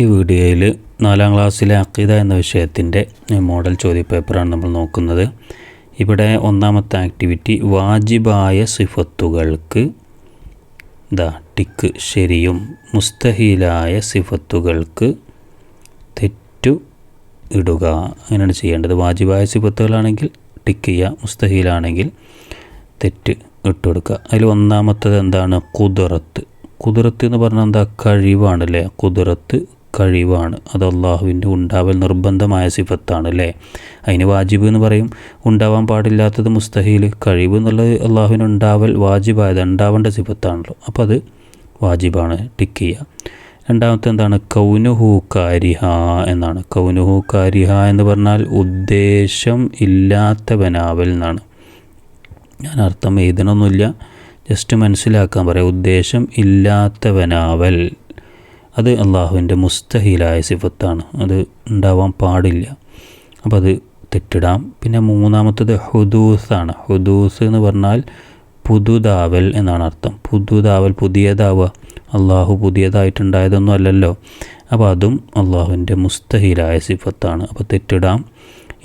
ഈ വീഡിയോയിൽ നാലാം ക്ലാസ്സിലെ അക്കീത എന്ന വിഷയത്തിന്റെ മോഡൽ ചോദ്യപേപ്പറാണ് നമ്മൾ നോക്കുന്നത്. ഇവിടെ ഒന്നാമത്തെ ആക്ടിവിറ്റി വാജിബായ സിഫത്തുകൾക്ക് ദാ ടിക്ക് ശരിയും മുസ്തഹീലായ സിഫത്തുകൾക്ക് തെറ്റു ഇടുക. അങ്ങനെയാണ് ചെയ്യേണ്ടത്. വാജിബായ സിഫത്തുകളാണെങ്കിൽ ടിക്ക് ചെയ്യുക മുസ്തഹീലാണെങ്കിൽ തെറ്റ് ഇട്ട് കൊടുക്കുക. അതിൽ ഒന്നാമത്തത് എന്താണ്? കുതിറത്ത് കുതിറത്ത് എന്ന് പറഞ്ഞാൽ എന്താ? കഴിവാണല്ലേ കുതിറത്ത് കഴിവാണ്. അത് അള്ളാഹുവിന്റെ ഉണ്ടാവൽ നിർബന്ധമായ സിഫത്താണ് അല്ലേ അതിന് വാജിബ് എന്ന് പറയും. ഉണ്ടാവാൻ പാടില്ലാത്തത് മുസ്തഹീൽ. കഴിവ് എന്നുള്ളത് അള്ളാഹുവിന് ഉണ്ടാവൽ വാജിബായത് ഉണ്ടാവേണ്ട സിഫത്താണല്ലോ. അപ്പോൾ അത് വാജിബാണ്. ടിക്ക് ചെയ്യുക. രണ്ടാമത്തെ എന്താണ്? കൗനുഹു കാരിഹ എന്നാണ്. കൗനുഹു കാരിഹ എന്ന് പറഞ്ഞാൽ ഉദ്ദേശം ഇല്ലാത്തവനാവൽ എന്നാണ്. ഞാൻ അർത്ഥം എഴുതണമൊന്നുമില്ല. ജസ്റ്റ് മനസ്സിലാക്കാൻ പറയാം. ഉദ്ദേശം ഇല്ലാത്തവനാവൽ. അത് അള്ളാഹുവിന്റെ മുസ്തഹിലായ സിഫത്താണ്. അത് ഉണ്ടാവാൻ പാടില്ല. അപ്പോൾ അത് തെറ്റിടാം. പിന്നെ മൂന്നാമത്തത് ഹുദൂസാണ്. ഹുദൂസ് എന്ന് പറഞ്ഞാൽ പുതുതാവൽ എന്നാണ് അർത്ഥം. പുതുതാവൽ പുതിയതാവുക. അള്ളാഹു പുതിയതായിട്ടുണ്ടായതൊന്നും അല്ലല്ലോ. അപ്പോൾ അതും അള്ളാഹുവിന്റെ മുസ്തഹിലായ സിഫത്താണ്. അപ്പോൾ തെറ്റിടാം.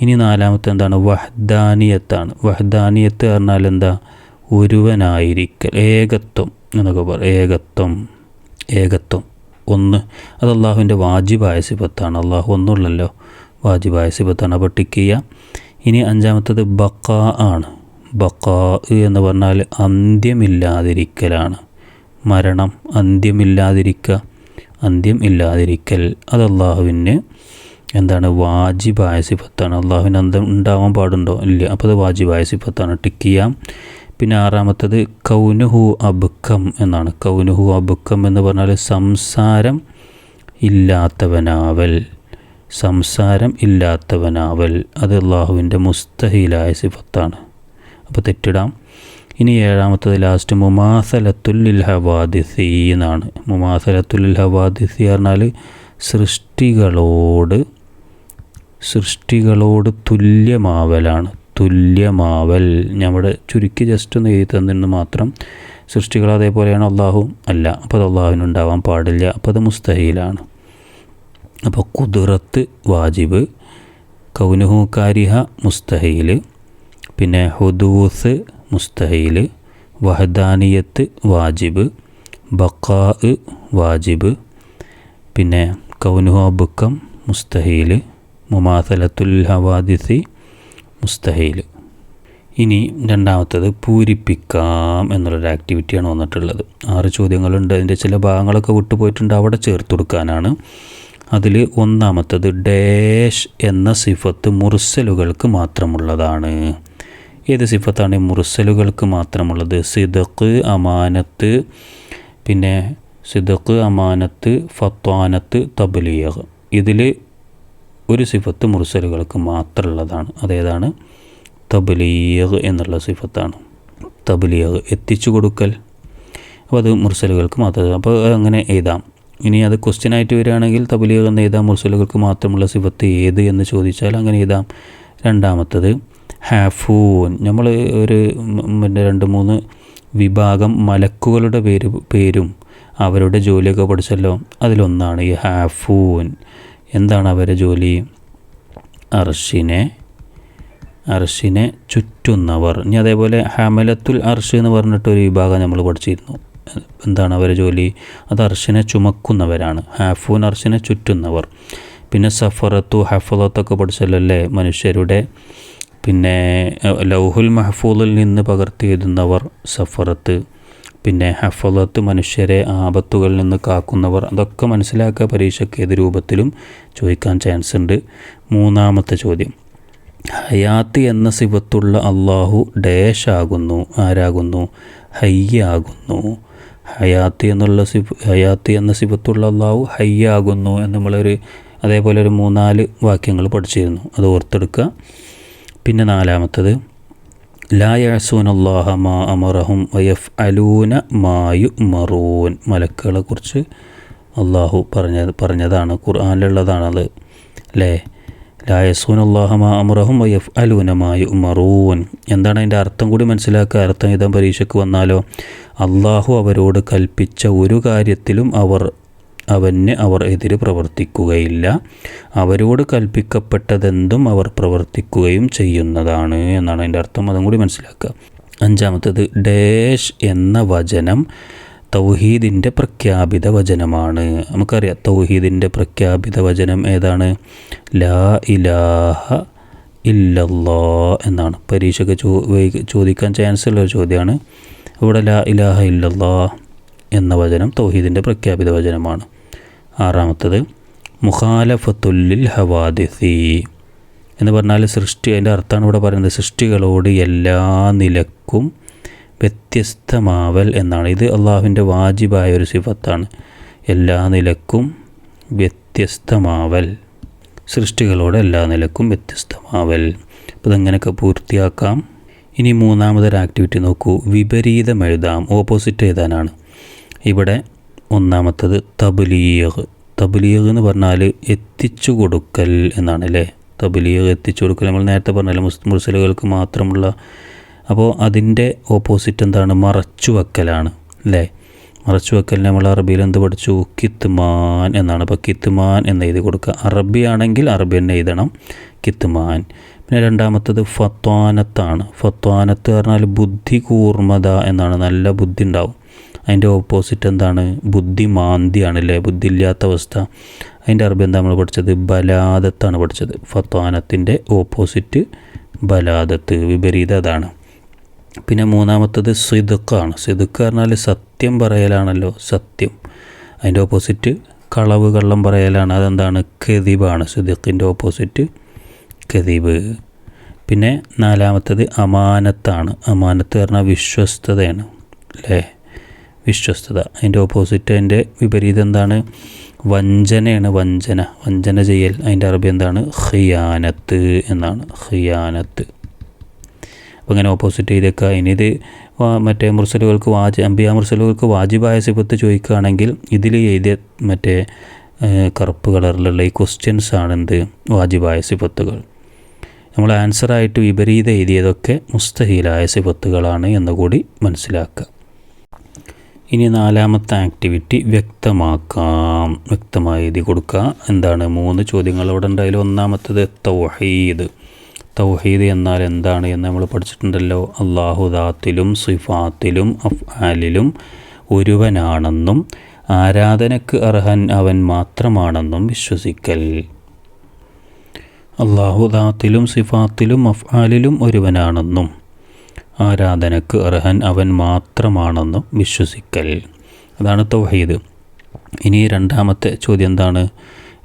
ഇനി നാലാമത്തെ എന്താണ്? വഹ്ദാനിയത്താണ്. വഹ്ദാനിയത്ത് പറഞ്ഞാൽ എന്താ? ഒരുവനായിരിക്കൽ. ഏകത്വം എന്നൊക്കെ പറ ഏകത്വം. ഏകത്വം. ഒന്ന്. അത് അള്ളാഹുവിന്റെ വാജിബായ സിബത്താണ് അള്ളാഹു ഒന്നുള്ളല്ലോ വാജിബായ സിബത്താണ് അപ്പോൾ ടിക്ക് ചെയ്യുക ഇനി അഞ്ചാമത്തത് ബക്കാ ആണ്. ബക്കാ എന്ന് പറഞ്ഞാൽ അന്ത്യമില്ലാതിരിക്കലാണ്. മരണം അന്ത്യമില്ലാതിരിക്കുക അന്ത്യം ഇല്ലാതിരിക്കൽ അത് അള്ളാഹുവിന് എന്താണ്? വാജിബായ സിഫത്താണ്. അള്ളാഹുവിന് അന്തം ഉണ്ടാവാൻ പാടുണ്ടോ? ഇല്ല. അപ്പോൾ അത് വാജിബായ സിഫത്താണ്. ടിക്ക് ചെയ്യാം. പിന്നെ ആറാമത്തത് കൗനുഹു അബുക്കം എന്നാണ്. കൗനുഹു അബുക്കം എന്ന് പറഞ്ഞാൽ സംസാരം ഇല്ലാത്തവനാവൽ. സംസാരം ഇല്ലാത്തവനാവൽ. അത് അള്ളാഹുവിന്റെ മുസ്തഹീലായ സിഫത്താണ്. അപ്പോൾ തെറ്റിടാം. ഇനി ഏഴാമത്തത് ലാസ്റ്റ് മുമാസലത്തുല്ലിൽ ഹവാദിസി എന്നാണ്. മുമാസലത്തുല്ലിൽ ഹവാദിസി പറഞ്ഞാൽ സൃഷ്ടികളോട് സൃഷ്ടികളോട് തുല്യമാവലാണ്. തുല്യമാവൽ. നമ്മുടെ ചുരുക്കി ജസ്റ്റ് ഒന്ന് എഴുതി തന്നിരുന്നു മാത്രം സൃഷ്ടികൾ അതേപോലെയാണ് അള്ളാഹു അല്ല. അപ്പോൾ അത് അള്ളാഹുവിനുണ്ടാവാൻ പാടില്ല. അപ്പോൾ അത് മുസ്തഹീലാണ്. അപ്പോൾ കുതിറത്ത് വാജിബ് കൗനുഹു കാരിഹ മുസ്തഹീൽ പിന്നെ ഹുദൂസ് മുസ്തഹീൽ വഹദാനിയത്ത് വാജിബ് ബക്കാ വാജിബ് പിന്നെ കൗനുഹു ബുക്കം മുസ്തഹീൽ മുമാസലത്തുൽ ഹവാദിസി മുസ്തഹീൽ ഇനി രണ്ടാമത്തത് പൂരിപ്പിക്കാം എന്നുള്ളൊരു ആക്ടിവിറ്റിയാണ് വന്നിട്ടുള്ളത്. ആറ് ചോദ്യങ്ങളുണ്ട്. അതിന്റെ ചില ഭാഗങ്ങളൊക്കെ വിട്ടുപോയിട്ടുണ്ട്. അവിടെ ചേർത്ത് കൊടുക്കാനാണ്. അതിൽ ഒന്നാമത്തത് ഡേഷ് എന്ന സിഫത്ത് മുറിസലുകൾക്ക് മാത്രമുള്ളതാണ്. ഏത് സിഫത്താണ് മുറിസലുകൾക്ക് മാത്രമുള്ളത്? സിദക്ക് അമാനത്ത് പിന്നെ സിദക്ക് അമാനത്ത് ഫത്വാനത്ത് തബ്ലീഗ്. ഇതിൽ ഒരു സിഫത്ത് മുർസലുകൾക്ക് മാത്രമുള്ളതാണ്. അതേതാണ്? തബ്ലീഗ് എന്നുള്ള സിഫത്താണ്. തബ്ലീഗ് എത്തിച്ചു കൊടുക്കൽ. അപ്പോൾ അത് മുർസലുകൾക്ക് മാത്രം. അപ്പോൾ അങ്ങനെ എഴുതാം. ഇനി അത് ക്വസ്റ്റ്യനായിട്ട് വരികയാണെങ്കിൽ തബ്ലീഗ് എന്ന് എഴുതാം. മുർസലുകൾക്ക് മാത്രമുള്ള സിഫത്ത് ഏത് എന്ന് ചോദിച്ചാൽ അങ്ങനെ എഴുതാം. രണ്ടാമത്തത് ഹാഫൂൻ. നമ്മൾ ഒരു പിന്നെ രണ്ട് മൂന്ന് വിഭാഗം മലക്കുകളുടെ പേര് പേരും അവരുടെ ജോലിയൊക്കെ പഠിച്ചല്ലോ. അതിലൊന്നാണ് ഈ ഹാഫൂൻ. എന്താണ് അവരെ ജോലി? അർഷിനെ അർഷിനെ ചുറ്റുന്നവർ. ഇനി അതേപോലെ ഹമലത്തുൽ അർഷ് എന്ന് പറഞ്ഞിട്ടൊരു വിഭാഗം നമ്മൾ പഠിച്ചിരുന്നു. എന്താണ് അവരെ ജോലി? അത് അർഷിനെ ചുമക്കുന്നവരാണ്. ഹാഫൂൻ അർഷിനെ ചുറ്റുന്നവർ. പിന്നെ സഫറത്തു ഹഫലത്തൊക്കെ പഠിച്ചല്ലേ മനുഷ്യരുടെ? പിന്നെ ലൗഹുൽ മഹഫൂലിൽ നിന്ന് പകർത്തി എഴുതുന്നവർ സഫറത്ത്. പിന്നെ ഹഫലത്ത് മനുഷ്യരെ ആപത്തുകളിൽ നിന്ന് കാക്കുന്നവർ. അതൊക്കെ മനസ്സിലാക്കുക പരീക്ഷയ്ക്ക് ഏത് രൂപത്തിലും ചോദിക്കാൻ ചാൻസ് ഉണ്ട്. മൂന്നാമത്തെ ചോദ്യം. ഹയാത്ത് എന്ന സിവത്തുള്ള അള്ളാഹു ഡേഷാകുന്നു ആരാകുന്നു? ഹയ്യാകുന്നു. ഹയാത്ത് എന്നുള്ള സിഫ് ഹയാത്ത് എന്ന സിഫത്തുള്ള അള്ളാഹു ഹയ്യാകുന്നു എന്ന് നമ്മളൊരു അതേപോലെ ഒരു മൂന്നാൽ വാക്യങ്ങൾ പഠിച്ചിരുന്നു. അത് ഓർത്തെടുക്കുക. പിന്നെ നാലാമത്തത്. ലാ യസൂൻ മാ അമറഹും വയഫ് അലൂന മായു മറൂൻ മലക്കുകളെ കുറിച്ച് അള്ളാഹു പറഞ്ഞ പറഞ്ഞതാണ് ഖുർആാനിലുള്ളതാണത്. അല്ലേ ലായസൂൻ അള്ളാഹ മാ അമറഹും വയഫ് അലൂന മായു മറൂൻ എന്താണ് അതിന്റെ അർത്ഥം കൂടി മനസ്സിലാക്കുക? അർത്ഥം ഇതാ പരീക്ഷയ്ക്ക് വന്നാലോ? അള്ളാഹു അവരോട് കൽപ്പിച്ച ഒരു കാര്യത്തിലും അവർ അവന് അവർ എതിര് പ്രവർത്തിക്കുകയില്ല. അവരോട് കൽപ്പിക്കപ്പെട്ടതെന്തും അവർ പ്രവർത്തിക്കുകയും ചെയ്യുന്നതാണ് എന്നാണ് അതിന്റെ അർത്ഥം. അതും കൂടി മനസ്സിലാക്കുക. അഞ്ചാമത്തത് ഡേഷ് എന്ന വചനം തൗഹീദിന്റെ പ്രഖ്യാപിത വചനമാണ്. നമുക്കറിയാം തൗഹീദിന്റെ പ്രഖ്യാപിത വചനം ഏതാണ്? ലാ ഇലാഹ ഇല്ലല്ലാ എന്നാണ്. പരീക്ഷയ്ക്ക് ചോ ചോദിക്കാൻ ചാൻസ് ഉള്ള ഒരു ചോദ്യമാണ്. ഇവിടെ ലാ ഇലാഹ ഇല്ലല്ലാ എന്ന വചനം തൗഹീദിന്റെ പ്രഖ്യാപിത വചനമാണ്. ആറാമത്തത് മുഖാലഫത്തുല്ലിൽ ഹവാദിസി. എന്ന് പറഞ്ഞാൽ സൃഷ്ടി അതിന്റെ അർത്ഥമാണ് ഇവിടെ പറയുന്നത് സൃഷ്ടികളോട് എല്ലാ നിലക്കും വ്യത്യസ്തമാവൽ എന്നാണ്. ഇത് അള്ളാഹുവിന്റെ വാജിബായ ഒരു സിഫത്താണ്. എല്ലാ നിലക്കും വ്യത്യസ്തമാവൽ. സൃഷ്ടികളോട് എല്ലാ നിലക്കും വ്യത്യസ്തമാവൽ. അപ്പോൾ ഇതെങ്ങനെയൊക്കെ പൂർത്തിയാക്കാം? ഇനി മൂന്നാമതൊരു ആക്ടിവിറ്റി നോക്കൂ. വിപരീതം എഴുതാം. ഓപ്പോസിറ്റ് എഴുതാനാണ്. ഇവിടെ ഒന്നാമത്തത് തബ്ലീഗ്. തബ്ലീഗ് എന്ന് പറഞ്ഞാൽ എത്തിച്ചു കൊടുക്കൽ എന്നാണ് അല്ലേ? തബ്ലീഗ് എത്തിച്ചു കൊടുക്കൽ. നമ്മൾ നേരത്തെ പറഞ്ഞല്ലോ മുസ്ലിം മുസ്ലികൾക്ക് മാത്രമുള്ള. അപ്പോൾ അതിന്റെ ഓപ്പോസിറ്റ് എന്താണ്? മറച്ചു വെക്കലാണ് അല്ലേ? മറച്ചു വെക്കൽ നമ്മൾ അറബിയിൽ എന്ത് പഠിച്ചു? കിത്മാൻ എന്നാണ്. അപ്പോൾ കിത്മാൻ എന്ന് എഴുതി കൊടുക്കുക. അറബി ആണെങ്കിൽ അറബി തന്നെ എഴുതണം. കിത്മാൻ. പിന്നെ രണ്ടാമത്തത് ഫത്വാനത്താണ്. ഫത്വാനത്ത് പറഞ്ഞാൽ ബുദ്ധി കൂർമ്മത എന്നാണ്. നല്ല ബുദ്ധി ഉണ്ടാവും. അതിന്റെ ഓപ്പോസിറ്റ് എന്താണ്? ബുദ്ധിമാന്തിയാണ് അല്ലേ ബുദ്ധി ഇല്ലാത്ത അവസ്ഥ അതിന്റെ അറബി എന്താ നമ്മൾ പഠിച്ചത്? ബലാദത്താണ് പഠിച്ചത്. ഫത്വാനത്തിന്റെ ഓപ്പോസിറ്റ് ബലാദത്ത്. വിപരീത അതാണ്. പിന്നെ മൂന്നാമത്തത് സിദുക്കാണ് സിദുക്ക് പറഞ്ഞാൽ സത്യം പറയലാണല്ലോ. സത്യം. അതിന്റെ ഓപ്പോസിറ്റ് കളവ് കള്ളം പറയലാണ്. അതെന്താണ്? കെതിബാണ്. സിദുക്കിന്റെ ഓപ്പോസിറ്റ് കെതിബ്. പിന്നെ നാലാമത്തത് അമാനത്താണ്. അമാനത്ത് പറഞ്ഞാൽ വിശ്വസ്തതയാണ്. അല്ലേ? വിശ്വസ്തത. അതിന്റെ ഓപ്പോസിറ്റ് അതിന്റെ വിപരീതം എന്താണ്? വഞ്ചനയാണ് വഞ്ചന. വഞ്ചന ചെയ്യൽ അതിന്റെ അറബി എന്താണ്? ഹിയാനത്ത് എന്നാണ്. ഹിയാനത്ത് അപ്പോൾ ഇങ്ങനെ ഓപ്പോസിറ്റ് ചെയ്തേക്കുക ഇത് മറ്റേ മുർസലുകൾക്ക് വാജി അമ്പിയ മുർസലുകൾക്ക് വാജിബായ സിബത്ത് ചോദിക്കുകയാണെങ്കിൽ ഇതിൽ എഴുതിയ മറ്റേ കറുപ്പ് കളറിലുള്ള ഈ ക്വസ്റ്റ്യൻസ് ആണെന്ത് വാജിബായ സിബത്തുകൾ നമ്മൾ ആൻസറായിട്ട് വിപരീത എഴുതിയതൊക്കെ മുസ്തഹീലായ സിബത്തുകളാണ് എന്നുകൂടി മനസ്സിലാക്കുക. ഇനി നാലാമത്തെ ആക്ടിവിറ്റി വ്യക്തമാക്കാം. വ്യക്തമായി എഴുതി കൊടുക്കുക. എന്താണ്? മൂന്ന് ചോദ്യങ്ങൾ അവിടെ ഉണ്ടായാലും ഒന്നാമത്തത് തൗഹീദ്. തൗഹീദ് എന്നാൽ എന്താണ് എന്ന് നമ്മൾ പഠിച്ചിട്ടുണ്ടല്ലോ. അള്ളാഹുദാത്തിലും സിഫാത്തിലും അഫ്ആലിലും ഒരുവനാണെന്നും ആരാധനക്ക് അർഹൻ അവൻ മാത്രമാണെന്നും വിശ്വസിക്കൽ. അള്ളാഹുദാത്തിലും സിഫാത്തിലും അഫ്ആലിലും ഒരുവനാണെന്നും. ആരാധനക്ക് അർഹൻ അവൻ മാത്രമാണെന്നും വിശ്വസിക്കൽ. അതാണ് തൗഹീദ്. ഇനി രണ്ടാമത്തെ ചോദ്യം എന്താണ്?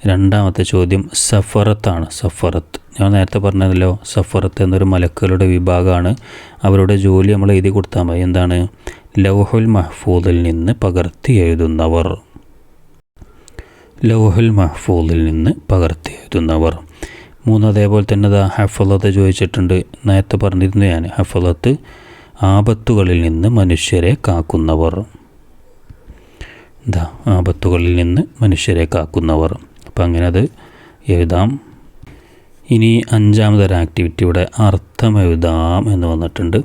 രണ്ടാമത്തെ ചോദ്യം സഫറത്താണ്. സഫറത്ത്. ഞാൻ നേരത്തെ പറഞ്ഞതല്ലോ സഫറത്ത് എന്നൊരു മലക്കുകളുടെ വിഭാഗമാണ്. അവരുടെ ജോലി നമ്മൾ എഴുതി കൊടുത്താൽ മതി. എന്താണ്? ലൗഹുൽ മഹ്ഫൂദിൽ നിന്ന് പകർത്തി എഴുതുന്നവർ. ലൗഹുൽ മഹ്ഫൂദിൽ നിന്ന് പകർത്തി എഴുതുന്നവർ. മൂന്ന് അതേപോലെ തന്നെ ദാ ഹഫലത്ത് ചോദിച്ചിട്ടുണ്ട്. നേരത്തെ പറഞ്ഞിരുന്നു ഞാൻ ഹഫലത്ത് ആപത്തുകളിൽ നിന്ന് മനുഷ്യരെ കാക്കുന്നവർ. ദാ ആപത്തുകളിൽ നിന്ന് മനുഷ്യരെ കാക്കുന്നവർ. അപ്പം അങ്ങനെ അത് എഴുതാം. ഇനി അഞ്ചാമതൊരു ആക്ടിവിറ്റി ഇവിടെ അർത്ഥം എഴുതാം എന്ന് വന്നിട്ടുണ്ട്.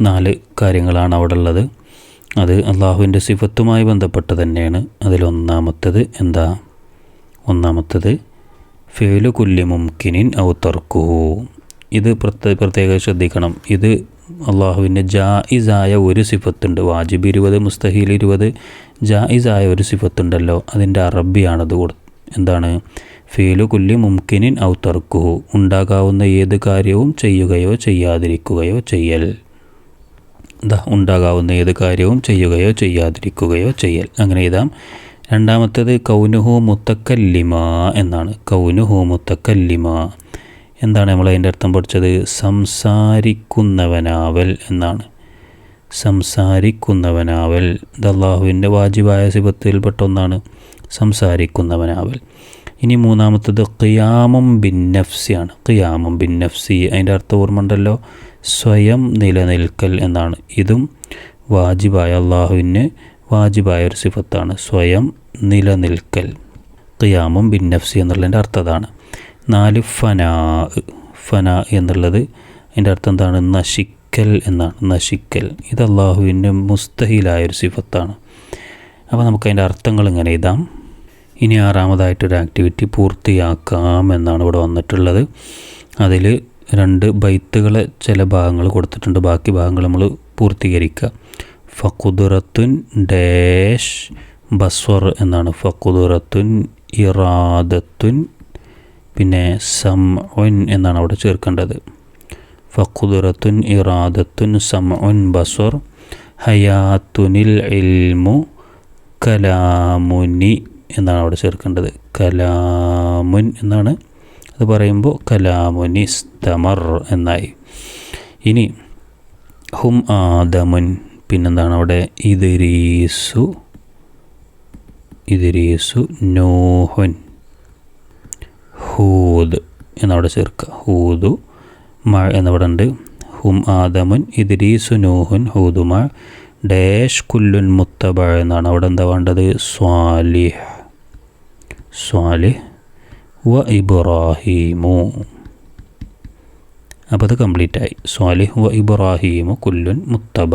നാല് കാര്യങ്ങളാണ് അവിടെ ഉള്ളത്. അത് അള്ളാഹുവിന്റെ സിഫത്തുമായി ബന്ധപ്പെട്ട് തന്നെയാണ്. അതിലൊന്നാമത്തത് എന്താ? ഒന്നാമത്തത് ഫേലു കുല്ലി മുംകിനിൻ ഔ തർക്കുഹു ഇത് പ്രത്യേക പ്രത്യേകം ശ്രദ്ധിക്കണം. ഇത് അള്ളാഹുവിന്റെ ജായിസായ ഒരു സിഫത്തുണ്ട്. വാജിബ് ഇരുപത് മുസ്തഹീൽ ഇരുപത്. ജായിസായ ഒരു സിഫത്തുണ്ടല്ലോ. അതിന്റെ അറബിയാണത് കൊടു എന്താണ്? ഫേലു കുല്ലി മുംകിനിൻ ഔ തർക്കുഹു ഉണ്ടാകാവുന്ന ഏത് കാര്യവും ചെയ്യുകയോ ചെയ്യാതിരിക്കുകയോ ചെയ്യൽ. ഉണ്ടാകാവുന്ന ഏത് കാര്യവും ചെയ്യുകയോ ചെയ്യാതിരിക്കുകയോ ചെയ്യൽ. അങ്ങനെ എഴുതാം. രണ്ടാമത്തേത് കൗനുഹു മുത്തക്കല്ലിമ എന്നാണ്. കൗനുഹു മുത്തക്കല്ലിമ. എന്താണ് നമ്മൾ അതിന്റെ അർത്ഥം പഠിച്ചത്? സംസാരിക്കുന്നവനാവൽ എന്നാണ്. സംസാരിക്കുന്നവനാവൽ. ഇത് അള്ളാഹുവിന്റെ വാജിബായ സിബത്തിൽപ്പെട്ട ഒന്നാണ്. സംസാരിക്കുന്നവനാവൽ. ഇനി മൂന്നാമത്തത് ഖിയാമും ബിൻ നഫ്സിയാണ് ഖിയാമും ബിൻ നഫ്സി അതിന്റെ അർത്ഥം ഓർമ്മ ഉണ്ടല്ലോ സ്വയം നിലനിൽക്കൽ എന്നാണ്. ഇതും വാജിബായ അള്ളാഹുവിന് വാജിബായ ഒരു സിഫത്താണ്. സ്വയം നിലനിൽക്കൽ. ഖിയാമും ബിൻ നഫ്സി എന്നുള്ളതിന്റെ അർത്ഥം അതാണ് നാല് ഫനാ ഫന എന്നുള്ളത് അതിന്റെ അർത്ഥം എന്താണ്? നശിക്കൽ എന്നാണ്. നശിക്കൽ. ഇത് അള്ളാഹുവിന്റെ മുസ്തഹിലായൊരു സിഫത്താണ്. അപ്പോൾ നമുക്ക് അതിന്റെ അർത്ഥങ്ങൾ ഇങ്ങനെ എഴുതാം. ഇനി ആറാമതായിട്ടൊരു ആക്ടിവിറ്റി പൂർത്തിയാക്കാം എന്നാണ് ഇവിടെ വന്നിട്ടുള്ളത്. അതിൽ രണ്ട് ബൈത്തുകളെ ചില ഭാഗങ്ങൾ കൊടുത്തിട്ടുണ്ട്. ബാക്കി ഭാഗങ്ങൾ നമ്മൾ പൂർത്തീകരിക്കുക. ഫക്കുദുറത്തുൻ ഡേഷ് ബസ്വർ എന്നാണ്. ഫക്കുദുറത്തുൻ ഇറാദത്തുൻ പിന്നെ സം ഒൻ എന്നാണ് അവിടെ ചേർക്കേണ്ടത്. ഫക്കുദുറത്തുൻ ഇറാദത്തുൻ സം ഒൻ ബസ്വർ. ഹയാത്തുനിൽ ഇൽമു കലാമുനി എന്നാണ് അവിടെ ചേർക്കേണ്ടത്. കലാമുൻ എന്നാണ്. അത് പറയുമ്പോൾ കലാമുനി സ്തമർ എന്നായി. ഇനി ഹും ആദമുൻ. പിന്നെന്താണ് അവിടെ? ഇദ്രീസു ഇദ്രീസു നോഹുൻ ഹൂദ് എന്നവിടെ ചേർക്കുക. ഹൂദു മഴ എന്നവിടെ ഉണ്ട്. ഹും ആദമുൻ ഇദ്രീസു നോഹുൻ ഹൂദുമ ഡേഷ് കുല്ലുൻ മുത്തബ എന്നാണ്. അവിടെ എന്താ വേണ്ടത്? സ്വാലിഹ് സ്വാലിഹ് വ ഇബ്രാഹീമു. അപ്പോൾ അത് കംപ്ലീറ്റ് ആയി സ്വാലിഹ് വ ഇബ്രാഹീമു കുല്ലുൻ മുത്തബ.